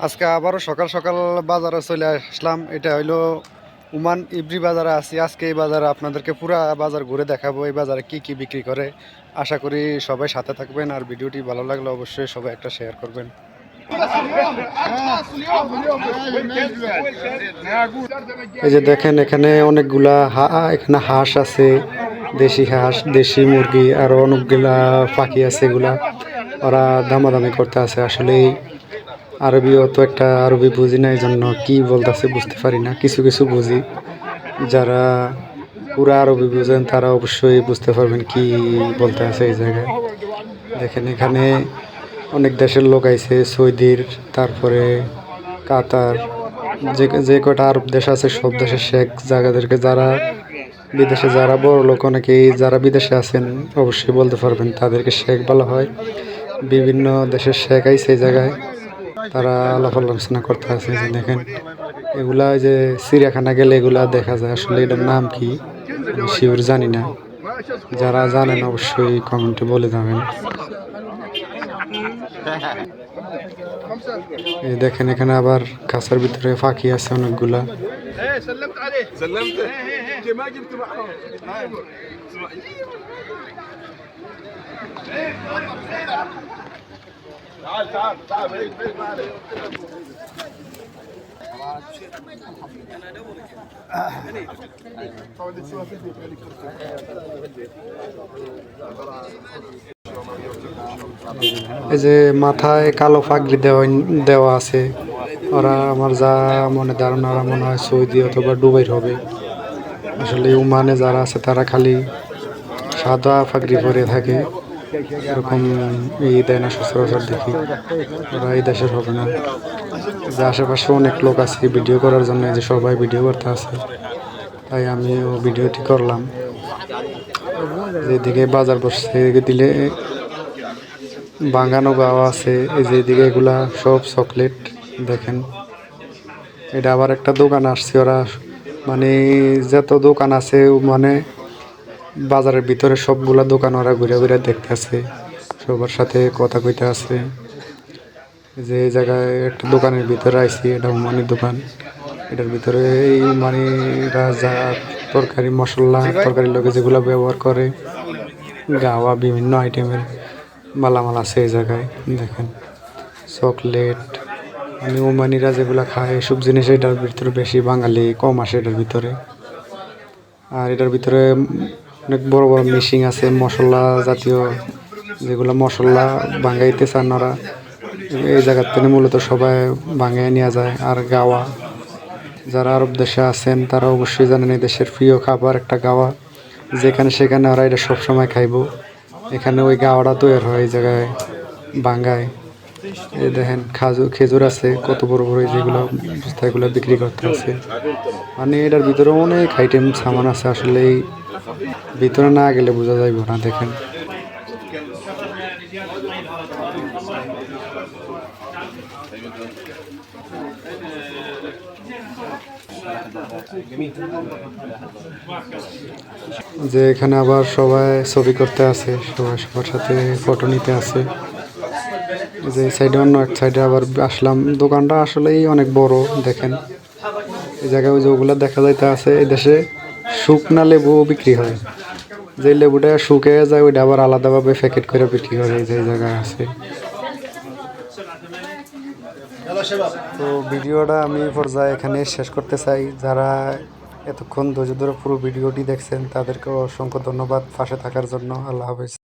আজকে আবারও সকাল সকাল বাজারে চলে আসলাম। এটা হইল উমান ইব্রি বাজারে আছি। আজকে এই বাজারে আপনাদেরকে পুরা বাজার ঘুরে দেখাবো। এই বাজারে কি কি বিক্রি করে। আশা করি সবাই সাথে থাকবেন আর ভিডিওটি ভালো লাগলে অবশ্যই সবাই একটা শেয়ার করবেন। এই যে দেখেন, এখানে অনেকগুলা হা- এখানে হাঁস আছে। দেশি হাঁস, দেশি মুরগি, আর অনেকগুলা পাখি আছে এগুলা। ওরা দামাদামি করতে আছে। আসলে আরবি অত একটা আরবি বুঝি না এই জন্য কি বলতেছে বুঝতে পারি না। কিছু কিছু বুঝি। যারা পুরা আরবি বুঝেন, তারা অবশ্যই বুঝতে পারবেন কি বলতে আছে এই জায়গায়। দেখেন, এখানে অনেক দেশের লোক আইছে, সৌদির, তারপরে কাতার, যে যে কটা আরব দেশ আছে, সব দেশের শেখ জায়গাদেরকে যারা বিদেশে যারা বড় লোক অনেকেই যারা বিদেশে আছেন অবশ্যই বলতে পারবেন তাদেরকে শেখ বলা হয়। বিভিন্ন দেশের শেখ আইছে এই জায়গায়। তারা আলাপ আলোচনা করতে আছে যে দেখেন। এগুলা যে চিড়িয়াখানা গেলে এগুলা দেখা যায়। আসলে এটার নাম কি? আমি শিওর জানি না। যারা জানেন অবশ্যই কমেন্টে বলে যাবেন। এই দেখেন এখানে আবার কাছের ভিতরে ফাঁকি আছে অনেকগুলা এই যে মাথায় কালো পাগড়ি দেওয়া দেওয়া আছে, ওরা আমার যা মনে ধারণা মনে হয় সৌদি অথবা ডুবাই হবে। আসলে উমানে যারা আছে, তারা খালি সাদা পাগড়ি পরে থাকে। এরকম ই দেয় না, সচরাচর দেখি। ওরা এই দেশের হবে না। যে আশেপাশে অনেক লোক আছে, ভিডিও করার জন্য যে সবাই ভিডিও করতে আছে তাই আমিও ভিডিওটি করলাম। যেদিকে বাজার বসছে দিলে বাঙ্গানো গাওয়া আছে, এই যে এদিকে এগুলা সব চকলেট দেখেন। এটা আবার একটা দোকান আসছে ওরা মানে যত দোকান আছে মানে বাজারের ভিতরে সবগুলা দোকান ওরা ঘুরে ঘুরে দেখতেছে, সবার সাথে কথা কইতে আছে। যে জায়গায় একটা দোকানের ভিতরে আইছি, এটা উমানির দোকান। এটার ভিতরে এই উমানিরা যা তরকারি, মশলা, তরকারির লোকে যেগুলো ব্যবহার করে, গাওয়া, বিভিন্ন আইটেমের মালামাল আছে এই জায়গায়, দেখেন। চকলেট মানে ওমানিরা যেগুলো খায়, এসব জিনিস এটার ভিতরে বেশি বাঙালি, কম আসে এটার ভিতরে। আর এটার ভিতরে অনেক বড় বড় মেশিন আছে, মশলা জাতীয়, যেগুলো মশলা বাঙাইতে চান ওরা, এই জায়গার থেকে মূলত সবাই বাঙাই নেওয়া যায়, আর গাওয়া। যারা আরব দেশে আছেন, তারা অবশ্যই জানেন এই দেশের প্রিয় খাবার একটা গাওয়া। যেখানে সেখানে ওরা এটা সবসময় খাইবো। এখানে ওই গাওয়াটা তৈরি হয় এই জায়গায়, বাঙ্গায়। এই দেখেন খাজু, খেজুর আছে, কত বড় বড় যেগুলো বস্তাগুলো বিক্রি করতে আছে। মানে এটার ভিতরে অনেক আইটেম সামান আছে। আসলে এই ভিতরে না গেলে বোঝা যাইব না, দেখেন। যে এখানে আবার সবাই ছবি করতে আছে, সবাই সবার সাথে ফটো নিতে আছে। যে সাইডে অন্য এক সাইডে আবার আসলাম। দোকানটা আসলেই অনেক বড়, দেখেন। এই জায়গায় ওই যে ওগুলো দেখা যাইতে আছে, এই দেশে শুকনা লেবু বিক্রি হয়। যে লেবুটা শুকিয়ে যায়, ওইটা আবার আলাদাভাবে প্যাকেট করে বিক্রি করে যে জায়গায় আছে। তো ভিডিওটা আমি পর্যায়ে এখানে শেষ করতে চাই। যারা এতক্ষণ ধৈর্য ধরে পুরো ভিডিওটি দেখছেন, তাদেরকেও অসংখ্য ধন্যবাদ পাশে থাকার জন্য। আল্লাহ হাফেজ।